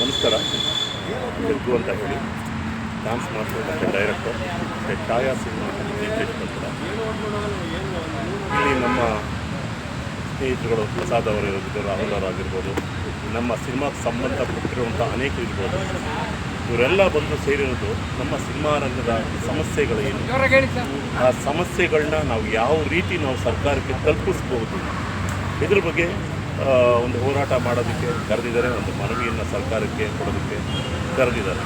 ನಮಸ್ಕಾರ. ಜಗ್ಗು ಅಂತ ಹೇಳಿ ಡ್ಯಾನ್ಸ್ ಮತ್ತು ಡೈರೆಕ್ಟರ್ ಮತ್ತು ಛಾಯಾ ಸಿನಿಮಾ ಇಲ್ಲಿ ನಮ್ಮ ಸ್ನೇಹಿತರುಗಳು ಪ್ರಸಾದ್ ಅವರು ಇರ್ಬೋದು, ರಾಹುಲ್ ಅವರಾಗಿರ್ಬೋದು ನಮ್ಮ ಸಿನಿಮಾಕ್ಕೆ ಸಂಬಂಧಪಟ್ಟಿರುವಂಥ ಅನೇಕ ಇರ್ಬೋದು. ಇವರೆಲ್ಲ ಬಂದು ಸೇರಿರೋದು ನಮ್ಮ ಸಿನಿಮಾ ರಂಗದ ಸಮಸ್ಯೆಗಳೇನು ಆ ಸಮಸ್ಯೆಗಳನ್ನ ನಾವು ಯಾವ ರೀತಿ ನಾವು ಸರ್ಕಾರಕ್ಕೆ ತಲುಪಿಸ್ಬೋದು? ಇದ್ರ ಬಗ್ಗೆ ಒಂದು ಹೋರಾಟ ಮಾಡೋದಕ್ಕೆ ಕರೆದಿದ್ದಾರೆ, ಒಂದು ಮನವಿಯನ್ನು ಸರ್ಕಾರಕ್ಕೆ ಕೊಡೋದಕ್ಕೆ ಕರೆದಿದ್ದಾರೆ.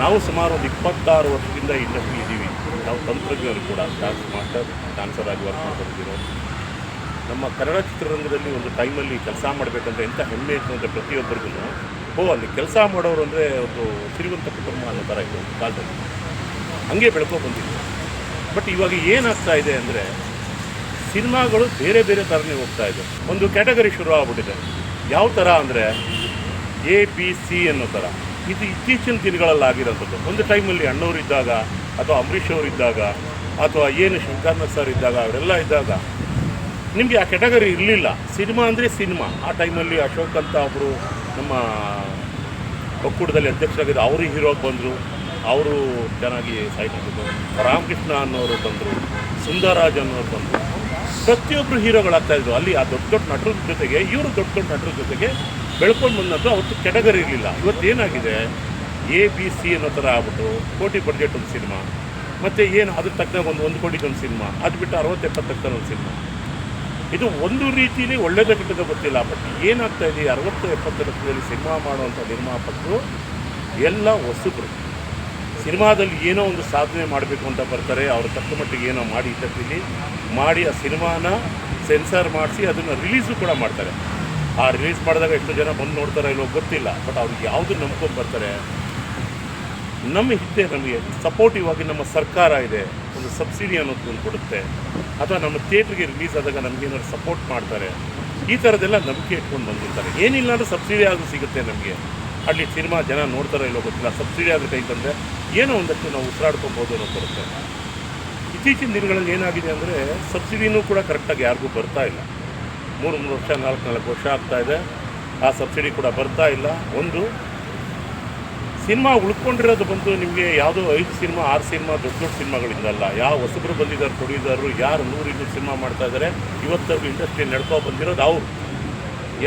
ನಾವು ಸುಮಾರು ಒಂದು ಇಪ್ಪತ್ತಾರು ವರ್ಷದಿಂದ ಇಂಡಸ್ಟ್ರಿ ಇದ್ದೀವಿ. ನಾವು ತಂತ್ರಜ್ಞರು ಕೂಡ ಡ್ಯಾನ್ಸ್ ಮಾಸ್ಟರ್ ಡ್ಯಾನ್ಸರ್ ಆಗಿ ವರ್ಕ್ ಮಾಡ್ಕೊಂಡಿದ್ದೀರೋ. ನಮ್ಮ ಕನ್ನಡ ಚಿತ್ರರಂಗದಲ್ಲಿ ಒಂದು ಟೈಮಲ್ಲಿ ಕೆಲಸ ಮಾಡಬೇಕಂದ್ರೆ ಎಂಥ ಹೆಮ್ಮೆ ಇತ್ತು ಅಂದರೆ ಪ್ರತಿಯೊಬ್ಬರಿಗೂ, ಓ, ಅಲ್ಲಿ ಕೆಲಸ ಮಾಡೋರು ಅಂದರೆ ಒಂದು ಸಿರಿವಂತ ಕುಟುಂಬ ಅನ್ನೋ ಥರ ಇತ್ತು ಕಾಲದಲ್ಲಿ. ಹಂಗೆ ಬೆಳ್ಕೊ ಬಟ್ ಇವಾಗ ಏನಾಗ್ತಾ ಇದೆ ಅಂದರೆ ಸಿನಿಮಾಗಳು ಬೇರೆ ಬೇರೆ ಥರನೇ ಹೋಗ್ತಾ ಇದೆ. ಒಂದು ಕ್ಯಾಟಗರಿ ಶುರು ಆಗ್ಬಿಟ್ಟಿದೆ. ಯಾವ ಥರ ಅಂದರೆ ಎ ಬಿ ಸಿ ಅನ್ನೋ ಥರ ಇದು ಇತ್ತೀಚಿನ ದಿನಗಳಲ್ಲಿ ಆಗಿರೋಂಥದ್ದು. ಒಂದು ಟೈಮಲ್ಲಿ ಅಣ್ಣವ್ರು ಇದ್ದಾಗ ಅಥವಾ ಅಂಬರೀಷ್ ಅವರು ಇದ್ದಾಗ ಅಥವಾ ಏನು ಶಂಕರ್ನಾಥ್ ಸರ್ ಇದ್ದಾಗ, ಅವರೆಲ್ಲ ಇದ್ದಾಗ ನಿಮಗೆ ಆ ಕ್ಯಾಟಗರಿ ಇರಲಿಲ್ಲ. ಸಿನಿಮಾ ಅಂದರೆ ಸಿನಿಮಾ. ಆ ಟೈಮಲ್ಲಿ ಅಶೋಕ್ ಅಂತ ಒಬ್ಬರು ನಮ್ಮ ಒಕ್ಕೂಟದಲ್ಲಿ ಅಧ್ಯಕ್ಷರಾಗಿದ್ದು ಅವರು ಹೀರೋಗೆ ಬಂದರು. ಅವರು ಚೆನ್ನಾಗಿ ಸಾಹಿತ್ಯ ರಾಮಕೃಷ್ಣ ಅನ್ನೋರು ಬಂದರು. ಸುಂದರರಾಜ್ ಅನ್ನೋರು ಬಂದರು. ಪ್ರತಿಯೊಬ್ಬರು ಹೀರೋಗಳಾಗ್ತಾ ಇದ್ರು. ಅಲ್ಲಿ ಆ ದೊಡ್ಡ ದೊಡ್ಡ ನಟರ ಜೊತೆಗೆ, ಇವರು ದೊಡ್ಡ ದೊಡ್ಡ ನಟರ ಜೊತೆಗೆ ಬೆಳ್ಕೊಂಡು ಬಂದದ್ದು ಅವತ್ತು ಕೆಟಗರಿ ಇರಲಿಲ್ಲ. ಇವತ್ತು ಏನಾಗಿದೆ? ಎ, ಬಿ, ಸಿ ಅನ್ನೋ ಥರ ಆಗ್ಬಿಟ್ಟು ಕೋಟಿ ಬಡ್ಜೆಟ್ ಒಂದು ಸಿನಿಮಾ. ಮತ್ತು ಏನು ಅದ್ರ ತಕ್ಕನಾಗ ಒಂದು ಒಂದು ಕೋಟಿಗೆ ಒಂದು ಸಿನಿಮಾ. ಅದು ಬಿಟ್ಟು ಅರವತ್ತು ಎಪ್ಪತ್ತಕ್ಕೆ ಒಂದು ಸಿನಿಮಾ. ಇದು ಒಂದು ರೀತಿಯಲ್ಲಿ ಒಳ್ಳೆಯದೇ ಕೆಟ್ಟದ ಗೊತ್ತಿಲ್ಲ. ಬಟ್ ಏನಾಗ್ತಾ ಇದೆ? ಅರವತ್ತು, ಎಪ್ಪತ್ತು ಲಕ್ಷದಲ್ಲಿ ಸಿನಿಮಾ ಮಾಡುವಂಥ ನಿರ್ಮಾಪಕರು ಎಲ್ಲ ಹೊಸಬ್ರು. ಸಿನಿಮಾದಲ್ಲಿ ಏನೋ ಒಂದು ಸಾಧನೆ ಮಾಡಬೇಕು ಅಂತ ಬರ್ತಾರೆ, ಅವರು ತಕ್ಕ ಮಟ್ಟಿಗೆ ಏನೋ ಮಾಡಿ ಇದ್ದಕ್ಕಿಲ್ಲಿ ಮಾಡಿ ಆ ಸಿನಿಮಾನ ಸೆನ್ಸಾರ್ ಮಾಡಿಸಿ ಅದನ್ನು ರಿಲೀಸು ಕೂಡ ಮಾಡ್ತಾರೆ. ಆ ರಿಲೀಸ್ ಮಾಡಿದಾಗ ಎಷ್ಟು ಜನ ಬಂದು ನೋಡ್ತಾರೋ ಇಲ್ಲೋ ಗೊತ್ತಿಲ್ಲ, ಬಟ್ ಅವ್ರಿಗೆ ಯಾವುದು ನಂಬ್ಕೊಂಡು ಬರ್ತಾರೆ, ನಮ್ಮ ಹಿಂದೆ ನಮಗೆ ಸಪೋರ್ಟಿವ್ ಆಗಿ ನಮ್ಮ ಸರ್ಕಾರ ಇದೆ, ಒಂದು ಸಬ್ಸಿಡಿ ಅನ್ನೋದು ಕೊಡುತ್ತೆ ಅಥವಾ ನಮ್ಮ ಥಿಯೇಟ್ರಿಗೆ ರಿಲೀಸ್ ಆದಾಗ ನಮಗೇನಾದ್ರು ಸಪೋರ್ಟ್ ಮಾಡ್ತಾರೆ, ಈ ಥರದ್ದೆಲ್ಲ ನಂಬಿಕೆ ಇಟ್ಕೊಂಡು ಬಂದಿರ್ತಾರೆ ಏನಿಲ್ಲ ಅಂದ್ರೆ ಸಬ್ಸಿಡಿ ಆದರೂ ಸಿಗುತ್ತೆ ನಮಗೆ. ಅಲ್ಲಿ ಸಿನಿಮಾ ಜನ ನೋಡ್ತಾರೋ ಇಲ್ಲೋ ಗೊತ್ತಿಲ್ಲ. ಸಬ್ಸಿಡಿ ಆದರೆ ಕೈ ಬಂದರೆ ಏನೋ ಒಂದಷ್ಟು ನಾವು ಉಸಿರಾಡ್ಕೊಬೋದು ಅನ್ನೋ ಬರುತ್ತೆ ಇತ್ತೀಚಿನ ದಿನಗಳಲ್ಲಿ ಏನಾಗಿದೆ ಅಂದರೆ ಸಬ್ಸಿಡಿನೂ ಕೂಡ ಕರೆಕ್ಟಾಗಿ ಯಾರಿಗೂ ಬರ್ತಾ ಇಲ್ಲ. ಮೂರು ಮೂರು ವರ್ಷ, ನಾಲ್ಕು ನಾಲ್ಕು ವರ್ಷ ಆಗ್ತಾ ಇದೆ. ಆ ಸಬ್ಸಿಡಿ ಕೂಡ ಬರ್ತಾ ಇಲ್ಲ. ಒಂದು, ಸಿನಿಮಾ ಉಳ್ಕೊಂಡಿರೋದು ಬಂದು ನಿಮಗೆ ಯಾವುದೋ ಐದು ಸಿನಿಮಾ, ಆರು ಸಿನಿಮಾ, ದೊಡ್ಡ ದೊಡ್ಡ ಸಿನಿಮಾಗಳಿಂದಲ್ಲ ಯಾವ ಹೊಸಬ್ರು ಬಂದಿದ್ದಾರೆ ಕೊಡಿದಾರರು ಯಾರು ನೂರು ಇನ್ನೂರು ಸಿನಿಮಾ ಮಾಡ್ತಾ ಇದ್ದಾರೆ ಇವತ್ತರೆಗೂ ಇಂಡಸ್ಟ್ರಿ ನಡ್ಕೊ ಬಂದಿರೋದು ಅವರು.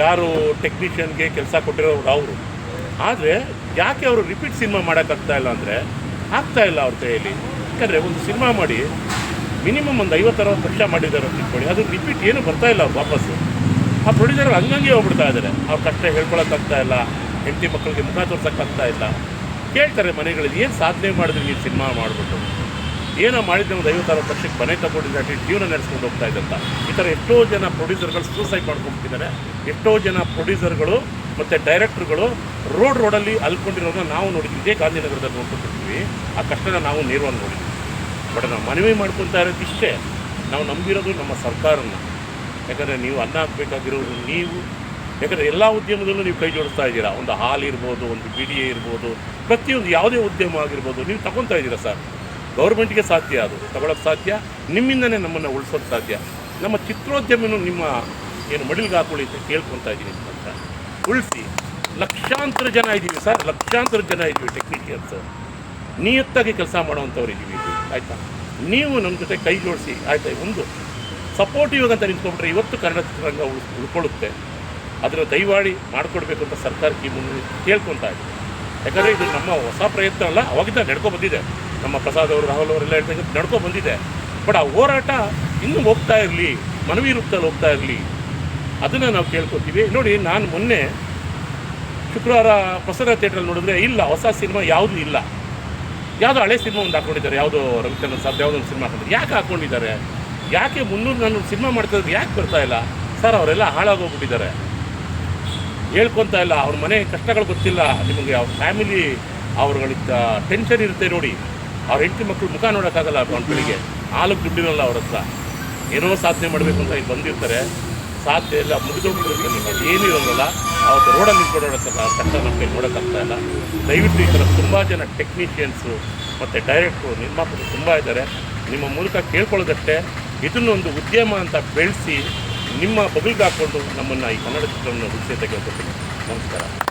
ಯಾರು ಟೆಕ್ನಿಷಿಯನ್ಗೆ ಕೆಲಸ ಕೊಟ್ಟಿರೋರು ಅವರು. ಆದರೆ ಯಾಕೆ ಅವರು ರಿಪೀಟ್ ಸಿನಿಮಾ ಮಾಡೋಕ್ಕಾಗ್ತಾ ಇಲ್ಲ ಅಂದರೆ ಆಗ್ತಾ ಇಲ್ಲ ಅವ್ರ ಕೈಯಲ್ಲಿ. ಯಾಕಂದರೆ ಒಂದು ಸಿನಿಮಾ ಮಾಡಿ ಮಿನಿಮಮ್ ಒಂದು ಐವತ್ತರವತ್ತು ಲಕ್ಷ ಮಾಡಿದ್ದಾರೆ ಅಂತ ಇಟ್ಕೊಳ್ಳಿ ಅದು ರಿಪೀಟ್ ಏನು ಬರ್ತಾ ಇಲ್ಲ ಅವ್ರು ವಾಪಸ್ಸು. ಆ ಪ್ರೊಡ್ಯೂಸರ್ ಹಂಗಂಗೆ ಹೋಗ್ಬಿಡ್ತಾ ಇದ್ದಾರೆ. ಅವ್ರ ಕಷ್ಟ ಹೇಳ್ಕೊಳಕ್ಕಾಗ್ತಾ ಇಲ್ಲ. ಹೆಂಡತಿ ಮಕ್ಕಳಿಗೆ ಮುಖ ತೋರ್ಸೋಕ್ಕಾಗ್ತಾ ಇಲ್ಲ. ಕೇಳ್ತಾರೆ ಮನೆಗಳಲ್ಲಿ, ಏನು ಸಾಧನೆ ಮಾಡಿದ್ರಿ ನೀವು ಸಿನಿಮಾ ಮಾಡಿಬಿಟ್ಟು? ಏನೋ ಮಾಡಿದ್ದೆ ಒಂದು ಐವತ್ತಾರು ವರ್ಷಕ್ಕೆ ಮನೆ ತಗೊಂಡಿದ್ದೆ ಅಟ್ಲೀಸ್ಟ್ ಜೀವನ ನಡೆಸ್ಕೊಂಡು ಹೋಗ್ತಾ ಇದ್ದಂತ ಈ ಥರ ಎಷ್ಟೋ ಜನ ಪ್ರೊಡ್ಯೂಸರ್ಗಳು ಸೂಸೈಡ್ ಮಾಡ್ಕೊಂಡ್ಬಿಟ್ಟಿದ್ದಾರೆ. ಎಷ್ಟೋ ಜನ ಪ್ರೊಡ್ಯೂಸರ್ಗಳು ಮತ್ತು ಡೈರೆಕ್ಟ್ರುಗಳು ರೋಡ್ ರೋಡಲ್ಲಿ ಅಲ್ಕೊಂಡಿರೋದನ್ನ ನಾವು ನೋಡಿದ್ವಿ. ಇದೇ ಗಾಂಧಿನಗರದಲ್ಲಿ ನೋಡ್ಕೊಂಡಿರ್ತೀವಿ ಆ ಕಷ್ಟನ ನಾವು ನೇರವಾಗಿ ನೋಡಿದ್ವಿ. ಬಟ್ ನಾವು ಮನವಿ ಮಾಡ್ಕೊತಾ ಇರೋದಿಷ್ಟೇ ನಾವು ನಂಬಿರೋದು ನಮ್ಮ ಸರ್ಕಾರನ. ಯಾಕಂದರೆ ನೀವು ಅನ್ನ ಹಾಕಬೇಕಾಗಿರೋದು ನೀವು. ಯಾಕಂದರೆ ಎಲ್ಲ ಉದ್ಯಮದಲ್ಲೂ ನೀವು ಕೈ ಜೋಡಿಸ್ತಾ ಇದ್ದೀರಾ? ಒಂದು ಹಾಲ್ ಇರ್ಬೋದು, ಒಂದು ಬಿ ಡಿ ಎ ಇರ್ಬೋದು, ಪ್ರತಿಯೊಂದು ಯಾವುದೇ ಉದ್ಯಮ ಆಗಿರ್ಬೋದು, ನೀವು ತಗೊತಾ ಇದ್ದೀರಾ ಸರ್? ಗೌರ್ಮೆಂಟ್ಗೆ ಸಾಧ್ಯ ಅದು. ತಗೊಳಕ್ಕೆ ಸಾಧ್ಯ. ನಿಮ್ಮಿಂದನೇ ನಮ್ಮನ್ನು ಉಳಿಸೋಕ್ಕೆ ಸಾಧ್ಯ. ನಮ್ಮ ಚಿತ್ರೋದ್ಯಮನೂ ನಿಮ್ಮ ಏನು ಮಡಿಲ್ಗೆ ಹಾಕೊಳ್ಳಿ ಅಂತ ಕೇಳ್ಕೊತಾ ಇದ್ದೀನಿ ಅಂತ. ಉಳಿಸಿ. ಲಕ್ಷಾಂತರ ಜನ ಇದ್ದೀವಿ ಸರ್. ಲಕ್ಷಾಂತರ ಜನ ಇದ್ದೀವಿ ಟೆಕ್ನಿಷಿಯನ್ಸ್. ನಿಯತ್ತಾಗಿ ಕೆಲಸ ಮಾಡೋವಂಥವ್ರು ಇದ್ದೀವಿ ಆಯಿತಾ? ನೀವು ನಮ್ಮ ಜೊತೆ ಕೈ ಜೋಡಿಸಿ. ಆಯಿತಾ? ಒಂದು ಸಪೋರ್ಟಿವ್ ಅಂತ ನಿಂತ್ಕೊಂಡ್ರೆ ಇವತ್ತು ಕನ್ನಡ ಚಿತ್ರರಂಗ ಉಳ್, ಉಳ್ಕೊಳ್ಳುತ್ತೆ. ಅದರ ದಯವಾಳಿ ಮಾಡಿಕೊಡ್ಬೇಕು ಅಂತ ಸರ್ಕಾರಕ್ಕೆ ಮುಂದೆ ಕೇಳ್ಕೊತಾ ಇದ್ದೀವಿ ಯಾಕಂದರೆ ಇದು ನಮ್ಮ ಹೊಸ ಪ್ರಯತ್ನ ಅಲ್ಲ. ಅವಾಗಿಂದ ನಡ್ಕೊ ಬಂದಿದೆ. ನಮ್ಮ ಪ್ರಸಾದ್ ಅವರು, ರಾಹುಲ್ ಅವರೆಲ್ಲ ಹೇಳ್ತಾ ನಡ್ಕೊ ಬಂದಿದೆ. ಬಟ್ ಆ ಹೋರಾಟ ಇನ್ನೂ ಹೋಗ್ತಾ ಇರಲಿ. ಮನವಿ ರೂಪದಲ್ಲಿ ಹೋಗ್ತಾ ಇರಲಿ. ಅದನ್ನು ನಾವು ಕೇಳ್ಕೊತೀವಿ. ನೋಡಿ, ನಾನು ಮೊನ್ನೆ ಶುಕ್ರವಾರ ಪ್ರಸನ್ನ ಥಿಯೇಟ್ರಲ್ಲಿ ನೋಡಿದ್ರೆ ಇಲ್ಲ, ಹೊಸ ಸಿನಿಮಾ ಯಾವುದೂ ಇಲ್ಲ. ಯಾವುದೋ ಹಳೆ ಸಿನಿಮಾ ಒಂದು ಹಾಕೊಂಡಿದ್ದಾರೆ, ಯಾವುದೋ ರವಿಚಂದ್ರನ್ ಸರ್ ಯಾವುದೋ ಒಂದು ಸಿನಿಮಾ ಹಾಕೊಂಡಿದ್ದಾರೆ. ಯಾಕೆ ಹಾಕೊಂಡಿದ್ದಾರೆ? ಯಾಕೆ ಮುನ್ನೂರು ನಾನು ಸಿನಿಮಾ ಮಾಡ್ತಾ ಯಾಕೆ ಬರ್ತಾ ಇಲ್ಲ? ಸರ್, ಅವರೆಲ್ಲ ಹಾಳಾಗೋಗ್ಬಿಟ್ಟಿದ್ದಾರೆ ಹೇಳ್ಕೊತಾ ಇಲ್ಲ. ಅವ್ರ ಮನೆ ಕಷ್ಟಗಳು ಗೊತ್ತಿಲ್ಲ. ನಿಮಗೆ ಅವ್ರ ಫ್ಯಾಮಿಲಿ, ಅವ್ರಗಳಿದ್ದ ಟೆನ್ಷನ್ ಇರುತ್ತೆ ನೋಡಿ. ಅವ್ರ ಹೆಂಡತಿ ಮಕ್ಕಳು ಮುಖ ನೋಡೋಕ್ಕಾಗಲ್ಲ ಮಕ್ಕಳಿಗೆ ಹಾಲು ದುಡ್ಡಿರಲ್ಲ ಅವ್ರ ಹತ್ರ. ಏನೋ ಸಾಧನೆ ಮಾಡಬೇಕು ಅಂತ ಇಲ್ಲಿ ಬಂದಿರ್ತಾರೆ. ಸಾಧ್ಯ ಇಲ್ಲ ಮುಗಿದೋಗ್ಬಿಟ್ಟಿರುತ್ತೆ ನಿಮಗೆ ಏನೂ ಇರೋಲ್ಲ ಅವತ್ತು ರೋಡಲ್ಲಿ ನಿಂತ್ಕೊಂಡೋಡಕ್ಕಲ್ಲ ಕಷ್ಟ ನಮಗೆ ನೋಡೋಕ್ಕಾಗ್ತಾ ಇಲ್ಲ. ದಯವಿಟ್ಟು ಈ ಥರ ತುಂಬ ಜನ ಟೆಕ್ನಿಷಿಯನ್ಸು ಮತ್ತು ಡೈರೆಕ್ಟ್ರು ನಿರ್ಮಾಪಕರು ತುಂಬ ಇದ್ದಾರೆ. ನಿಮ್ಮ ಮೂಲಕ ಕೇಳ್ಕೊಳ್ಳೋದಷ್ಟೇ ಇದನ್ನೊಂದು ಉದ್ಯಮ ಅಂತ ಬೆಳೆಸಿ ನಿಮ್ಮ ಬಗಲ್ಗೆ ಹಾಕ್ಕೊಂಡು ನಮ್ಮನ್ನು ಈ ಕನ್ನಡ ಚಿತ್ರವನ್ನು ಉಳಿಸಿ ತೆಗೆದುಕೊಳ್ತೀನಿ ನಮಸ್ಕಾರ.